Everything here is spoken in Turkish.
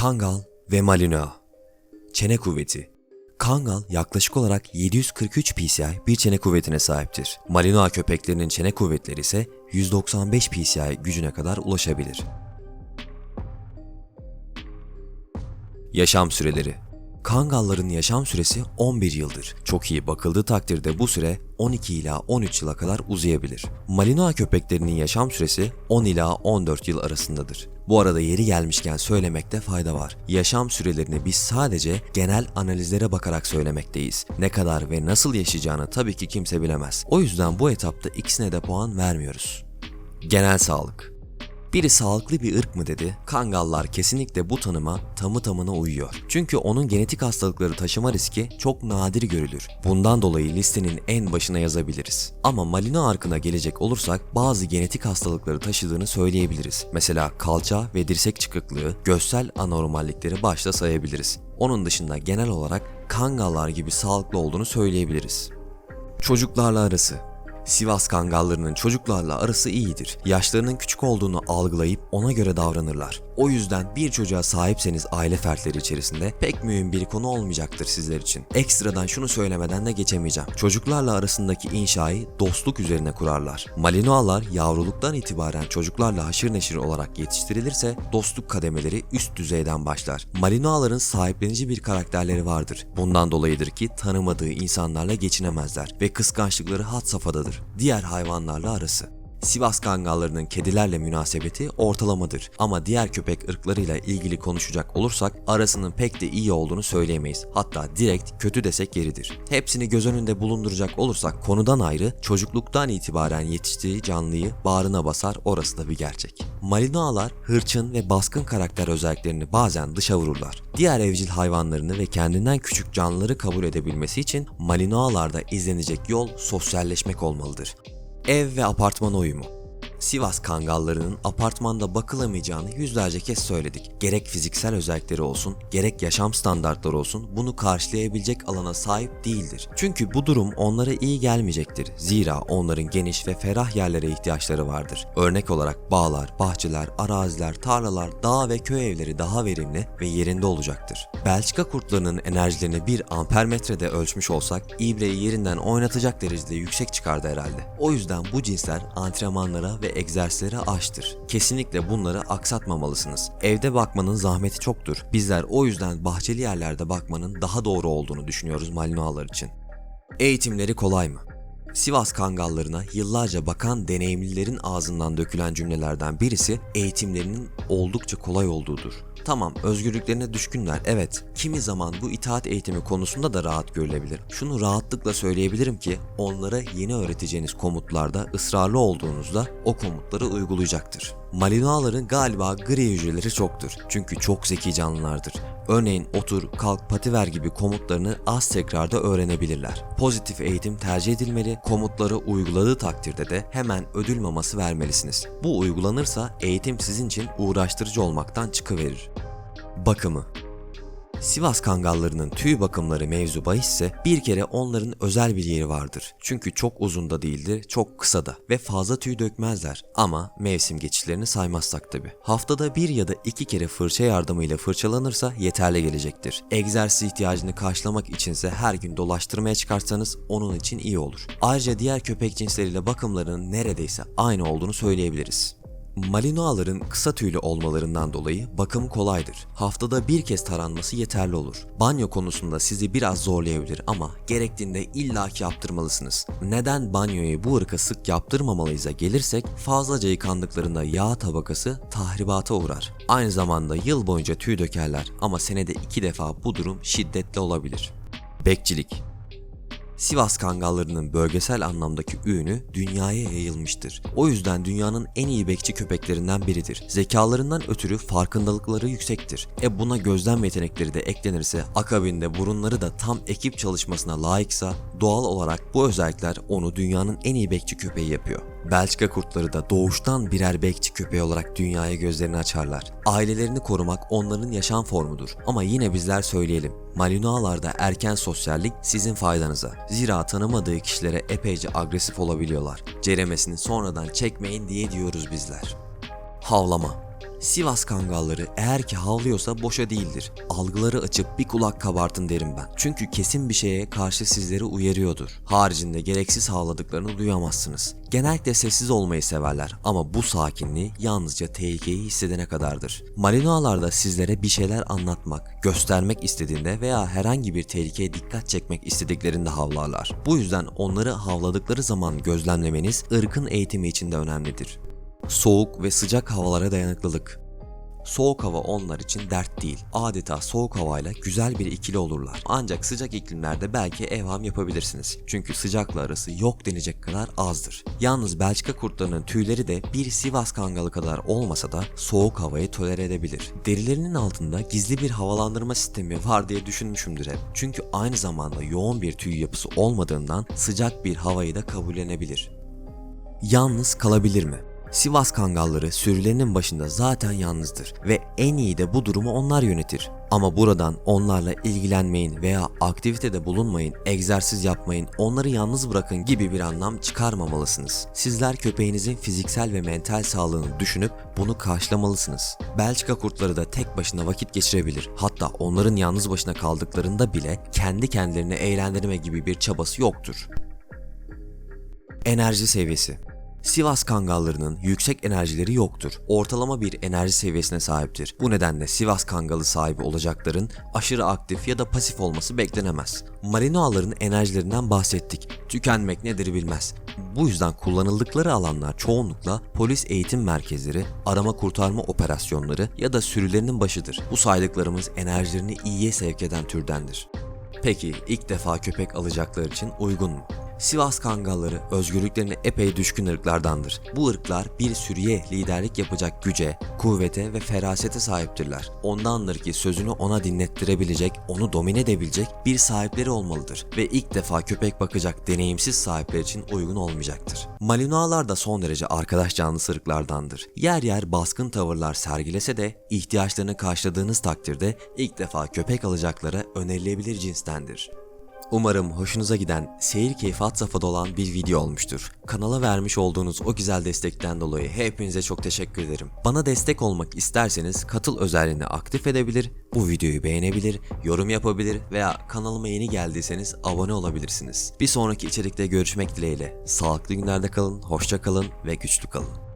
Kangal ve Malinois. Çene kuvveti. Kangal yaklaşık olarak 743 psi bir çene kuvvetine sahiptir. Malinois köpeklerinin çene kuvvetleri ise 195 psi gücüne kadar ulaşabilir. Yaşam süreleri Kangalların yaşam süresi 11 yıldır. Çok iyi bakıldığı takdirde bu süre 12 ila 13 yıla kadar uzayabilir. Malinois köpeklerinin yaşam süresi 10 ila 14 yıl arasındadır. Bu arada yeri gelmişken söylemekte fayda var. Yaşam sürelerini biz sadece genel analizlere bakarak söylemekteyiz. Ne kadar ve nasıl yaşayacağını tabii ki kimse bilemez. O yüzden bu etapta ikisine de puan vermiyoruz. Genel sağlık biri sağlıklı bir ırk mı dedi? Kangallar kesinlikle bu tanıma tamı tamına uyuyor. Çünkü onun genetik hastalıkları taşıma riski çok nadir görülür. Bundan dolayı listenin en başına yazabiliriz. Ama Malino arkına gelecek olursak bazı genetik hastalıkları taşıdığını söyleyebiliriz. Mesela kalça ve dirsek çıkıklığı, göğsel anormallikleri başta sayabiliriz. Onun dışında genel olarak kangallar gibi sağlıklı olduğunu söyleyebiliriz. Çocuklarla arası Sivas Kangallarının çocuklarla arası iyidir. Yaşlarının küçük olduğunu algılayıp ona göre davranırlar. O yüzden bir çocuğa sahipseniz aile fertleri içerisinde pek mühim bir konu olmayacaktır sizler için. Ekstradan şunu söylemeden de geçemeyeceğim. Çocuklarla arasındaki inşayı dostluk üzerine kurarlar. Malinoislar yavruluktan itibaren çocuklarla haşır neşir olarak yetiştirilirse dostluk kademeleri üst düzeyden başlar. Malinoisların sahiplenici bir karakterleri vardır. Bundan dolayıdır ki tanımadığı insanlarla geçinemezler ve kıskançlıkları had safhadadır. Diğer hayvanlarla arası. Sivas Kangallarının kedilerle münasebeti ortalamadır ama diğer köpek ırklarıyla ilgili konuşacak olursak arasının pek de iyi olduğunu söyleyemeyiz. Hatta direkt kötü desek yeridir. Hepsini göz önünde bulunduracak olursak konudan ayrı çocukluktan itibaren yetiştiği canlıyı bağrına basar orası da bir gerçek. Malinoislar hırçın ve baskın karakter özelliklerini bazen dışa vururlar. Diğer evcil hayvanlarını ve kendinden küçük canlıları kabul edebilmesi için Malinoislarda izlenecek yol sosyalleşmek olmalıdır. Ev ve apartman uyumu. Sivas Kangallarının apartmanda bakılamayacağını yüzlerce kez söyledik. Gerek fiziksel özellikleri olsun, gerek yaşam standartları olsun bunu karşılayabilecek alana sahip değildir. Çünkü bu durum onlara iyi gelmeyecektir. Zira onların geniş ve ferah yerlere ihtiyaçları vardır. Örnek olarak bağlar, bahçeler, araziler, tarlalar, dağ ve köy evleri daha verimli ve yerinde olacaktır. Belçika kurtlarının enerjilerini bir ampermetrede ölçmüş olsak ibreyi yerinden oynatacak derecede yüksek çıkardı herhalde. O yüzden bu cinsler antrenmanlara ve egzersizlere açtır. Kesinlikle bunları aksatmamalısınız. Evde bakmanın zahmeti çoktur. Bizler o yüzden bahçeli yerlerde bakmanın daha doğru olduğunu düşünüyoruz Malinoislar için. Eğitimleri kolay mı? Sivas Kangallarına yıllarca bakan deneyimlilerin ağzından dökülen cümlelerden birisi eğitimlerinin oldukça kolay olduğudur. Tamam özgürlüklerine düşkünler evet. Kimi zaman bu itaat eğitimi konusunda da rahat görülebilir. Şunu rahatlıkla söyleyebilirim ki onlara yeni öğreteceğiniz komutlarda ısrarlı olduğunuzda o komutları uygulayacaktır. Malinoisların galiba gri hücreleri çoktur. Çünkü çok zeki canlılardır. Örneğin otur, kalk, pati ver gibi komutlarını az tekrarda öğrenebilirler. Pozitif eğitim tercih edilmeli, komutları uyguladığı takdirde de hemen ödül maması vermelisiniz. Bu uygulanırsa eğitim sizin için uğraştırıcı olmaktan çıkıverir. Bakımı Sivas Kangallarının tüy bakımları mevzu bahisse bir kere onların özel bir yeri vardır. Çünkü çok uzun da değildir, çok kısa da ve fazla tüy dökmezler. Ama mevsim geçişlerini saymazsak tabi. Haftada bir ya da iki kere fırça yardımıyla fırçalanırsa yeterli gelecektir. Egzersiz ihtiyacını karşılamak içinse her gün dolaştırmaya çıkarsanız onun için iyi olur. Ayrıca diğer köpek cinsleriyle bakımlarının neredeyse aynı olduğunu söyleyebiliriz. Malinoisların kısa tüylü olmalarından dolayı bakım kolaydır. Haftada bir kez taranması yeterli olur. Banyo konusunda sizi biraz zorlayabilir ama gerektiğinde illaki yaptırmalısınız. Neden banyoyu bu ırka sık yaptırmamalıyıza gelirsek fazlaca yıkandıklarında yağ tabakası tahribata uğrar. Aynı zamanda yıl boyunca tüy dökerler ama senede iki defa bu durum şiddetli olabilir. Bekçilik Sivas Kangallarının bölgesel anlamdaki ünü dünyaya yayılmıştır. O yüzden dünyanın en iyi bekçi köpeklerinden biridir. Zekalarından ötürü farkındalıkları yüksektir. E buna gözlem yetenekleri de eklenirse akabinde burunları da tam ekip çalışmasına layıksa doğal olarak bu özellikler onu dünyanın en iyi bekçi köpeği yapıyor. Belçika kurtları da doğuştan birer bekçi köpeği olarak dünyaya gözlerini açarlar. Ailelerini korumak onların yaşam formudur. Ama yine bizler söyleyelim. Malinois'larda erken sosyallik sizin faydanıza. Zira tanımadığı kişilere epeyce agresif olabiliyorlar. Ceremesini sonradan çekmeyin diye diyoruz bizler. Havlama Sivas kangalları eğer ki havlıyorsa boşa değildir. Algıları açıp bir kulak kabartın derim ben. Çünkü kesin bir şeye karşı sizleri uyarıyordur. Haricinde gereksiz havladıklarını duyamazsınız. Genellikle sessiz olmayı severler ama bu sakinliği yalnızca tehlikeyi hissedene kadardır. Malinois'lar sizlere bir şeyler anlatmak, göstermek istediğinde veya herhangi bir tehlikeye dikkat çekmek istediklerinde havlarlar. Bu yüzden onları havladıkları zaman gözlemlemeniz ırkın eğitimi için de önemlidir. Soğuk ve sıcak havalara dayanıklılık. Soğuk hava onlar için dert değil. Adeta soğuk havayla güzel bir ikili olurlar. Ancak sıcak iklimlerde belki evham yapabilirsiniz. Çünkü sıcakla arası yok denecek kadar azdır. Yalnız Belçika kurtlarının tüyleri de bir Sivas kangalı kadar olmasa da soğuk havayı tolere edebilir. Derilerinin altında gizli bir havalandırma sistemi var diye düşünmüşümdür hep. Çünkü aynı zamanda yoğun bir tüy yapısı olmadığından sıcak bir havayı da kabullenebilir. Yalnız kalabilir mi? Sivas Kangalları sürülerinin başında zaten yalnızdır ve en iyi de bu durumu onlar yönetir. Ama buradan onlarla ilgilenmeyin veya aktivitede bulunmayın, egzersiz yapmayın, onları yalnız bırakın gibi bir anlam çıkarmamalısınız. Sizler köpeğinizin fiziksel ve mental sağlığını düşünüp bunu karşılamalısınız. Belçika kurtları da tek başına vakit geçirebilir. Hatta onların yalnız başına kaldıklarında bile kendi kendilerini eğlendirme gibi bir çabası yoktur. Enerji seviyesi Sivas kangallarının yüksek enerjileri yoktur. Ortalama bir enerji seviyesine sahiptir. Bu nedenle Sivas kangalı sahibi olacakların aşırı aktif ya da pasif olması beklenemez. Malinois'ların enerjilerinden bahsettik. Tükenmek nedir bilmez. Bu yüzden kullanıldıkları alanlar çoğunlukla polis eğitim merkezleri, arama kurtarma operasyonları ya da sürülerinin başıdır. Bu saydıklarımız enerjilerini iyiye sevk eden türdendir. Peki ilk defa köpek alacaklar için uygun mu? Sivas Kangalları özgürlüklerine epey düşkün ırklardandır. Bu ırklar bir sürüye liderlik yapacak güce, kuvvete ve ferasete sahiptirler. Ondandır ki sözünü ona dinlettirebilecek, onu domine edebilecek bir sahipleri olmalıdır ve ilk defa köpek bakacak deneyimsiz sahipler için uygun olmayacaktır. Malinois'lar da son derece arkadaş canlısı ırklardandır. Yer yer baskın tavırlar sergilese de ihtiyaçlarını karşıladığınız takdirde ilk defa köpek alacaklara önerilebilir cinstendir. Umarım hoşunuza giden, seyir keyfi had safhada olan bir video olmuştur. Kanala vermiş olduğunuz o güzel destekten dolayı hepinize çok teşekkür ederim. Bana destek olmak isterseniz katıl özelliğini aktif edebilir, bu videoyu beğenebilir, yorum yapabilir veya kanalıma yeni geldiyseniz abone olabilirsiniz. Bir sonraki içerikte görüşmek dileğiyle. Sağlıklı günlerde kalın, hoşça kalın ve güçlü kalın.